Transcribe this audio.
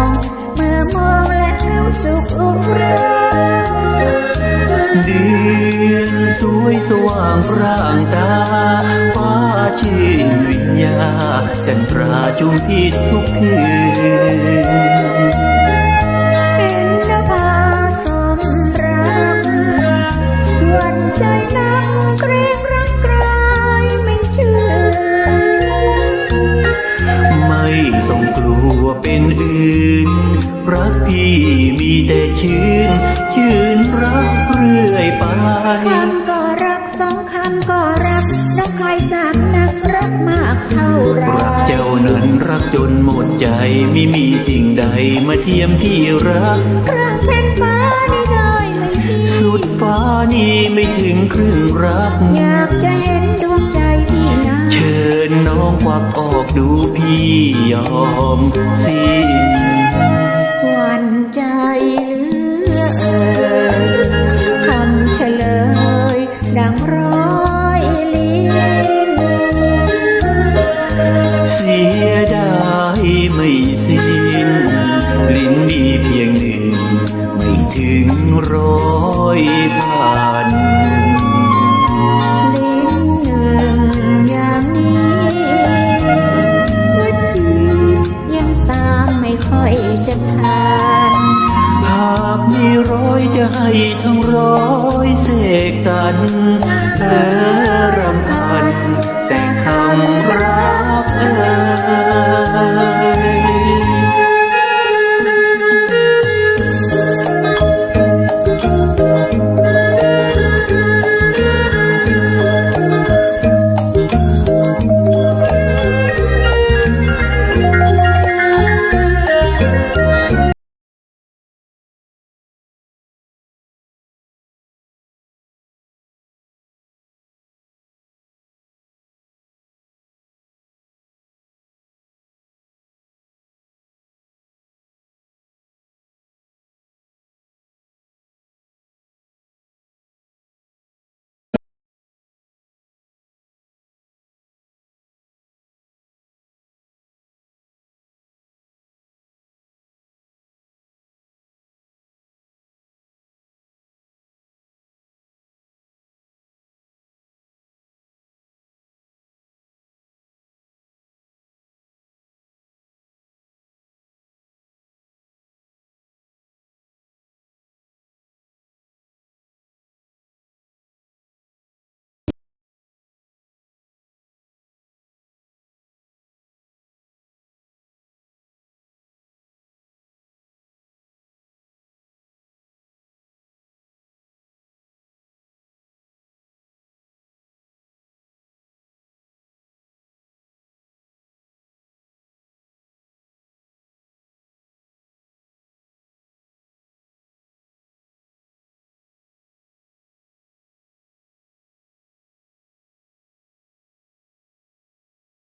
องเมื่อมองแล้วสุขอุราดีสวยสว่างร่างตาฟ้าชื่วิญญาเต็นตราจุมพิษทุกคืนดพาสมรักวันใจนักเกรง เป็นอื่น รักพี่มีแต่ชื่น ชื่นรักเรื่อยไปคำก็รักสองคำก็รักน้องใครสามนักรักมากเท่าไรรักเจ้านั้นรักจนหมดใจไม่มีสิ่งใดมาเทียมที่รักรักเป็นฟ้านี่ได้ไหมพี่สุดฟ้านี่ไม่ถึงครึ่งรักอยากจะเห็น ชิญน้องควักออกดูพี่ยอมสิวันใจเหลือเคำเฉลย ดังร้อยลิ้นเสียได้ไม่สิ้น ลิ้นมีเพียงหนึ่ง ไม่ถึงร้อยพาย ให้ทั้งร้อยเสกสรร